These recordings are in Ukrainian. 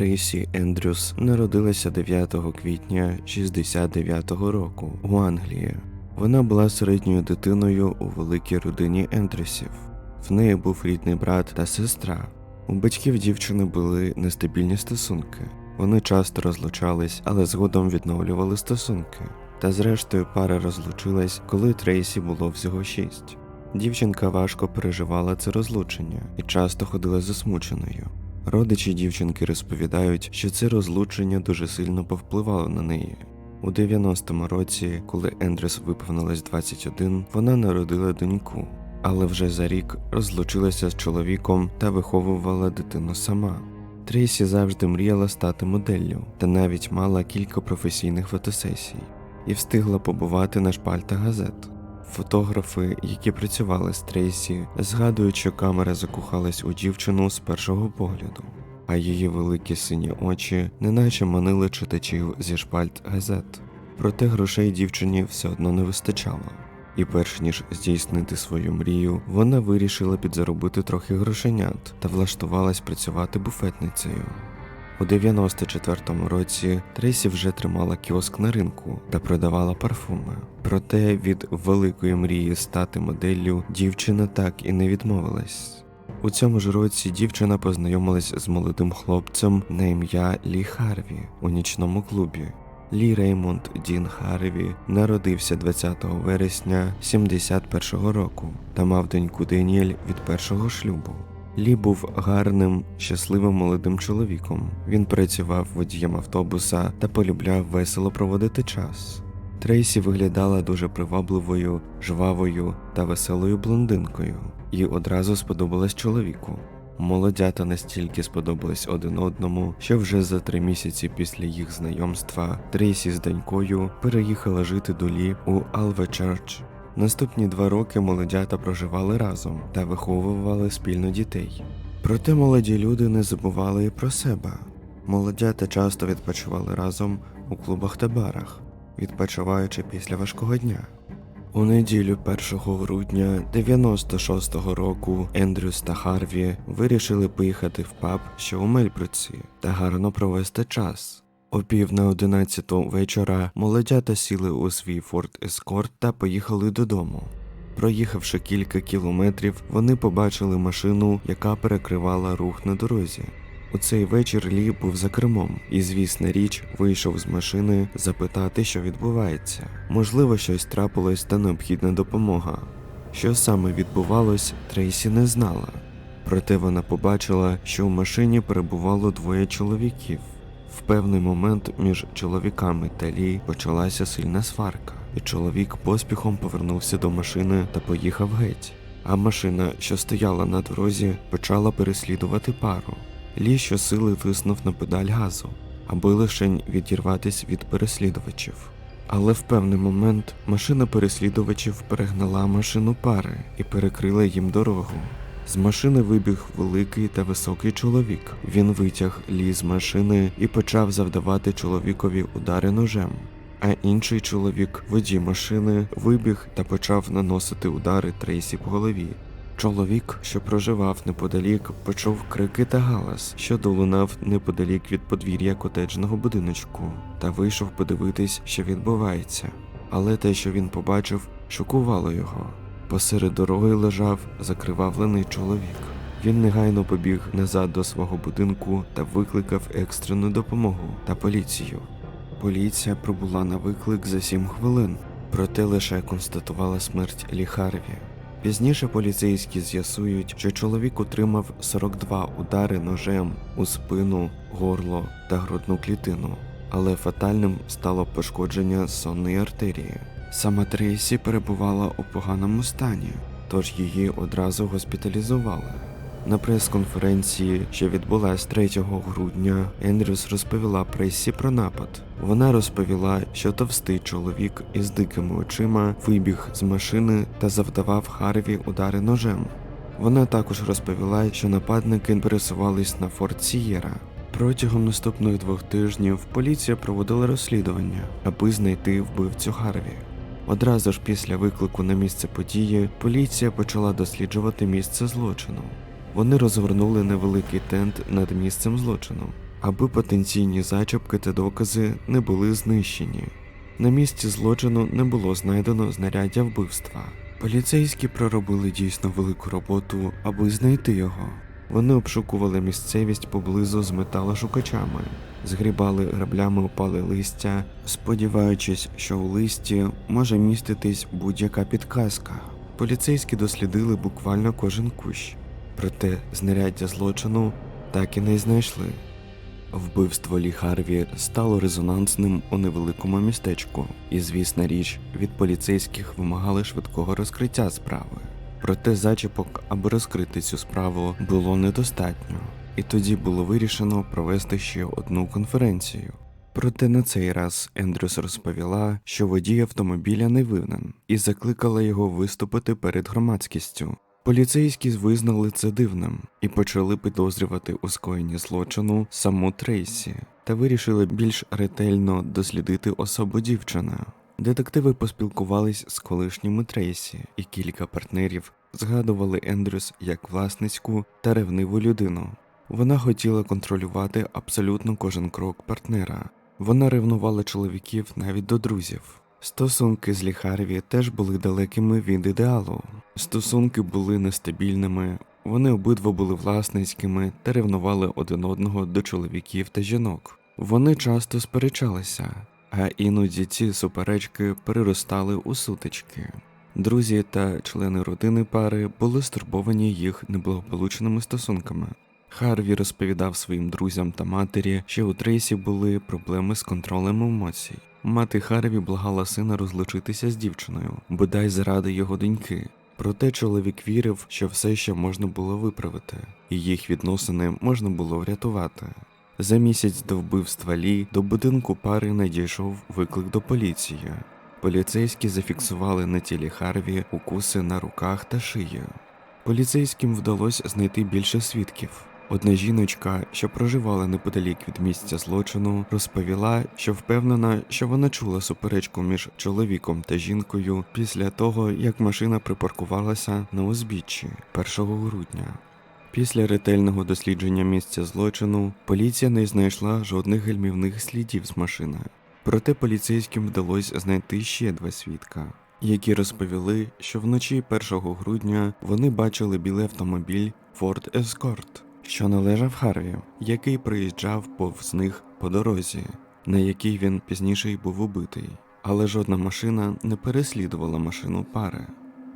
Трейсі Ендрюс народилася 9 квітня 69-го року у Англії. Вона була середньою дитиною у великій родині Ендрюсів. В неї був рідний брат та сестра. У батьків дівчини були нестабільні стосунки. Вони часто розлучались, але згодом відновлювали стосунки. Та зрештою пара розлучилась, коли Трейсі було всього шість. Дівчинка важко переживала це розлучення і часто ходила засмученою. Родичі дівчинки розповідають, що це розлучення дуже сильно повпливало на неї. У 90-му році, коли Ендрюс виповнилось 21, вона народила доньку, але вже за рік розлучилася з чоловіком та виховувала дитину сама. Трейсі завжди мріяла стати моделлю та навіть мала кілька професійних фотосесій і встигла побувати на шпальтах газет. Фотографи, які працювали з Трейсі, згадують, що камера закохалась у дівчину з першого погляду, а її великі сині очі неначе манили читачів зі шпальт газет. Проте грошей дівчині все одно не вистачало. І перш ніж здійснити свою мрію, вона вирішила підзаробити трохи грошенят та влаштувалась працювати буфетницею. У 94-му році Трейсі вже тримала кіоск на ринку та продавала парфуми. Проте від великої мрії стати моделлю дівчина так і не відмовилась. У цьому ж році дівчина познайомилась з молодим хлопцем на ім'я Лі Харві у нічному клубі. Лі Реймонд Дін Харві народився 20 вересня 71-го року та мав доньку Деніель від першого шлюбу. Лі був гарним, щасливим молодим чоловіком. Він працював водієм автобуса та полюбляв весело проводити час. Трейсі виглядала дуже привабливою, жвавою та веселою блондинкою і одразу сподобалась чоловіку. Молодята настільки сподобались один одному, що вже за три місяці після їх знайомства Трейсі з донькою переїхала жити до Лі у Алвечерч. Наступні два роки молодята проживали разом та виховували спільно дітей. Проте молоді люди не забували і про себе. Молодята часто відпочивали разом у клубах та барах, відпочиваючи після важкого дня. У неділю 1 грудня 96-го року Ендрюс та Харві вирішили поїхати в паб, що у Мельбруці, та гарно провести час. О пів на одинадцяту вечора молодята сіли у свій Форд Ескорт та поїхали додому. Проїхавши кілька кілометрів, вони побачили машину, яка перекривала рух на дорозі. У цей вечір Лі був за кермом і, звісна річ, вийшов з машини запитати, що відбувається. Можливо, щось трапилось та необхідна допомога. Що саме відбувалось, Трейсі не знала. Проте вона побачила, що в машині перебувало двоє чоловіків. В певний момент між чоловіками та Лі почалася сильна сварка, і чоловік поспіхом повернувся до машини та поїхав геть. А машина, що стояла на дорозі, почала переслідувати пару. Лі щосили тиснув на педаль газу, аби лишень відірватись від переслідувачів. Але в певний момент машина переслідувачів перегнала машину пари і перекрила їм дорогу. З машини вибіг великий та високий чоловік. Він витяг Лі машини і почав завдавати чоловікові удари ножем. А інший чоловік, водій машини, вибіг та почав наносити удари Трейсі по голові. Чоловік, що проживав неподалік, почув крики та галас, що долунав неподалік від подвір'я котеджного будиночку, та вийшов подивитись, що відбувається. Але те, що він побачив, шокувало його. Посеред дороги лежав закривавлений чоловік. Він негайно побіг назад до свого будинку та викликав екстрену допомогу та поліцію. Поліція прибула на виклик за сім хвилин, проте лише констатувала смерть Лі Харві. Пізніше поліцейські з'ясують, що чоловік отримав 42 удари ножем у спину, горло та грудну клітину, але фатальним стало пошкодження сонної артерії. Сама Трейсі перебувала у поганому стані, тож її одразу госпіталізували. На прес-конференції, що відбулась 3 грудня, Ендрюс розповіла пресі про напад. Вона розповіла, що товстий чоловік із дикими очима вибіг з машини та завдавав Харві удари ножем. Вона також розповіла, що нападники пересувались на Форт Сієра. Протягом наступних двох тижнів поліція проводила розслідування, аби знайти вбивцю Харві. Одразу ж після виклику на місце події поліція почала досліджувати місце злочину. Вони розгорнули невеликий тент над місцем злочину. аби потенційні зачіпки та докази не були знищені. На місці злочину не було знайдено знаряддя вбивства. Поліцейські проробили дійсно велику роботу, аби знайти його. Вони обшукували місцевість поблизу з металошукачами, згрібали граблями опале листя, сподіваючись, що у листі може міститись будь-яка підказка. Поліцейські дослідили буквально кожен кущ, проте знаряддя злочину так і не знайшли. Вбивство Лі Харві стало резонансним у невеликому містечку, і, звісна річ, від поліцейських вимагали швидкого розкриття справи. Проте зачіпок, аби розкрити цю справу, було недостатньо, і тоді було вирішено провести ще одну конференцію. Проте на цей раз Ендрюс розповіла, що водій автомобіля не винен, і закликала його виступити перед громадськістю. Поліцейські визнали це дивним і почали підозрювати у скоєнні злочину саму Трейсі та вирішили більш ретельно дослідити особу дівчини. Детективи поспілкувались з колишніми Трейсі, і кілька партнерів згадували Ендрюс як власницьку та ревниву людину. Вона хотіла контролювати абсолютно кожен крок партнера. Вона ревнувала чоловіків навіть до друзів. Стосунки з Ліхарві теж були далекими від ідеалу. Стосунки були нестабільними, вони обидва були власницькими та ревнували один одного до чоловіків та жінок. Вони часто сперечалися, а іноді ці суперечки переростали у сутички. Друзі та члени родини пари були стурбовані їх неблагополучними стосунками. Харві розповідав своїм друзям та матері, що у Трейсі були проблеми з контролем емоцій. Мати Харві благала сина розлучитися з дівчиною, бодай заради його доньки. Проте чоловік вірив, що все ще можна було виправити, і їх відносини можна було врятувати. За місяць до вбивства Лі до будинку пари надійшов виклик до поліції. Поліцейські зафіксували на тілі Харві укуси на руках та шиї. Поліцейським вдалося знайти більше свідків. Одна жіночка, що проживала неподалік від місця злочину, розповіла, що впевнена, що вона чула суперечку між чоловіком та жінкою після того, як машина припаркувалася на узбіччі 1 грудня. Після ретельного дослідження місця злочину поліція не знайшла жодних гальмівних слідів з машини. Проте поліцейським вдалося знайти ще два свідка, які розповіли, що вночі 1 грудня вони бачили білий автомобіль Ford Escort, що належав Харві, який приїжджав повз них по дорозі, на якій він пізніше й був убитий. Але жодна машина не переслідувала машину пари.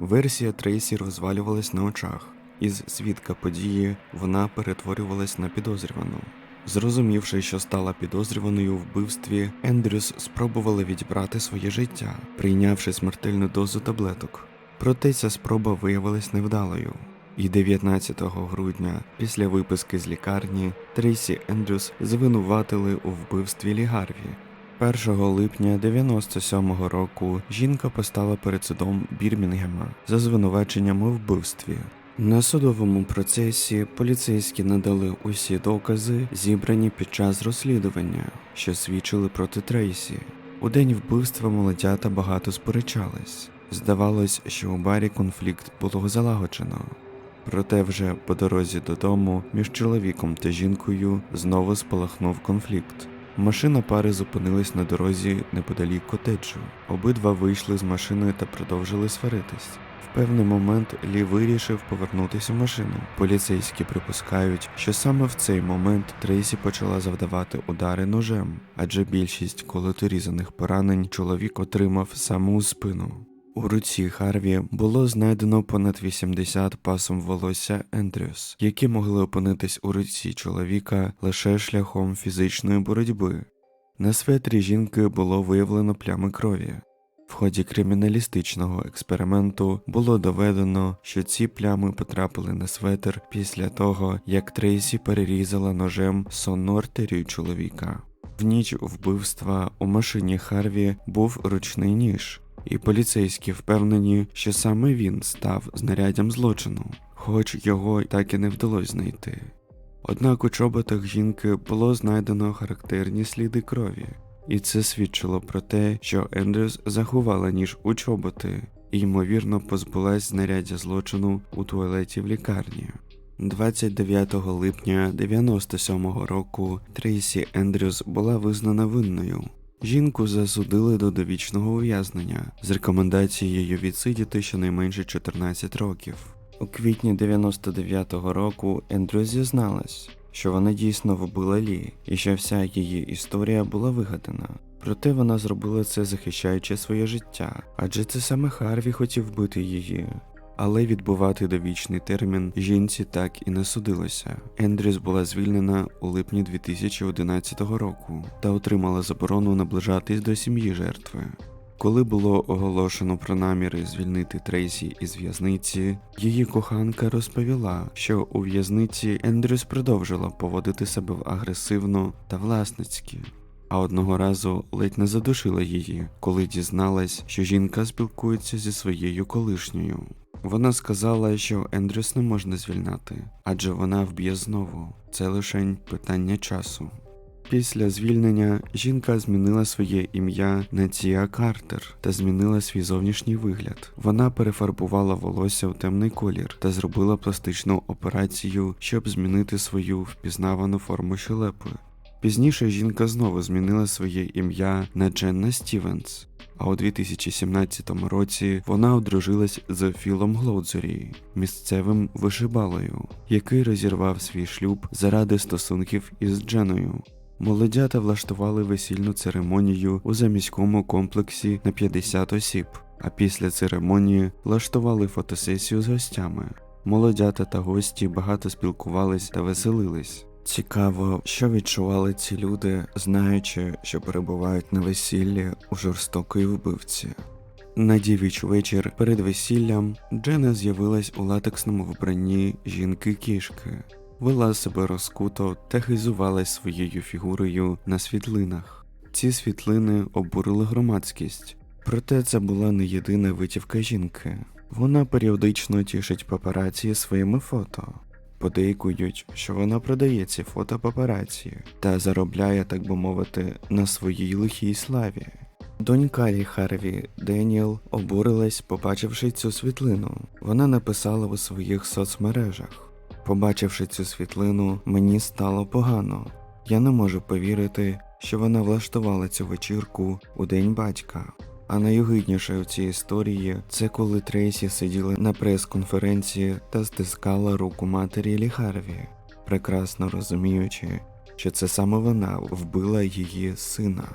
Версія Трейсі розвалювалась на очах. Із свідка події вона перетворювалась на підозрювану. Зрозумівши, що стала підозрюваною у вбивстві, Ендрюс спробувала відібрати своє життя, прийнявши смертельну дозу таблеток. Проте ця спроба виявилась невдалою. І 19 грудня, після виписки з лікарні, Трейсі Ендрюс звинуватили у вбивстві Лі Гарві. 1 липня 97-го року жінка постала перед судом Бірмінгема за звинуваченням у вбивстві. На судовому процесі поліцейські надали усі докази, зібрані під час розслідування, що свідчили проти Трейсі. У день вбивства молодята багато сперечались. Здавалось, що у барі конфлікт було залагоджено. Проте вже по дорозі додому між чоловіком та жінкою знову спалахнув конфлікт. Машина пари зупинилась на дорозі неподалік котеджу. Обидва вийшли з машини та продовжили сваритись. В певний момент Лі вирішив повернутися в машину. Поліцейські припускають, що саме в цей момент Трейсі почала завдавати удари ножем, адже більшість колоторізаних поранень чоловік отримав саме у спину. У руці Харві було знайдено понад 80 пасом волосся Ендрюс, які могли опинитись у руці чоловіка лише шляхом фізичної боротьби. На светрі жінки було виявлено плями крові. Ході криміналістичного експерименту було доведено, що ці плями потрапили на светр після того, як Трейсі перерізала ножем сонну чоловіка. В ніч вбивства у машині Харві був ручний ніж, і поліцейські впевнені, що саме він став знаряддям злочину, хоч його так і не вдалося знайти. Однак у чоботах жінки було знайдено характерні сліди крові, і це свідчило про те, що Ендрюс заховала ніж у чоботи і, ймовірно, позбулась знаряддя злочину у туалеті в лікарні. 29 липня 97-го року Трейсі Ендрюс була визнана винною. Жінку засудили до довічного ув'язнення з рекомендацією відсидіти щонайменше 14 років. У квітні 99-го року Ендрюс зізналась, що вона дійсно вбила Лі, і що вся її історія була вигадана. Проте вона зробила це захищаючи своє життя, адже це саме Харві хотів вбити її. Але відбувати довічний термін жінці так і не судилося. Ендрюс була звільнена у липні 2011 року та отримала заборону наближатись до сім'ї жертви. Коли було оголошено про наміри звільнити Трейсі із в'язниці, її коханка розповіла, що у в'язниці Ендрюс продовжила поводити себе агресивно та власницьки. А одного разу ледь не задушила її, коли дізналась, що жінка спілкується зі своєю колишньою. Вона сказала, що Ендрюс не можна звільняти, адже вона вб'є знову. Це лишень питання часу. Після звільнення жінка змінила своє ім'я на Тія Картер та змінила свій зовнішній вигляд. Вона перефарбувала волосся у темний колір та зробила пластичну операцію, щоб змінити свою впізнавану форму щелепи. Пізніше жінка знову змінила своє ім'я на Дженна Стівенс. А у 2017 році вона одружилась з Філом Глоудзері, місцевим вишибалою, який розірвав свій шлюб заради стосунків із Дженою. Молодята влаштували весільну церемонію у заміському комплексі на 50 осіб, а після церемонії влаштували фотосесію з гостями. Молодята та гості багато спілкувались та веселились. Цікаво, що відчували ці люди, знаючи, що перебувають на весіллі у жорстокої вбивці. На дівіч вечір перед весіллям Джена з'явилась у латексному вбранні жінки-кішки, вела себе розкуто та хизувалась своєю фігурою на світлинах. Ці світлини обурили громадськість, проте це була не єдина витівка жінки. Вона періодично тішить папараці своїми фото. Подейкують, що вона продає ці фото папараці та заробляє, так би мовити, на своїй лихій славі. Донька Лі Харві Деніел обурилась, побачивши цю світлину. Вона написала у своїх соцмережах: Побачивши цю світлину, мені стало погано. Я не можу повірити, що вона влаштувала цю вечірку у день батька. А найогидніше в цій історії це коли Трейсі сиділа на прес-конференції та стискала руку матері Лі Харві, прекрасно розуміючи, що це саме вона вбила її сина.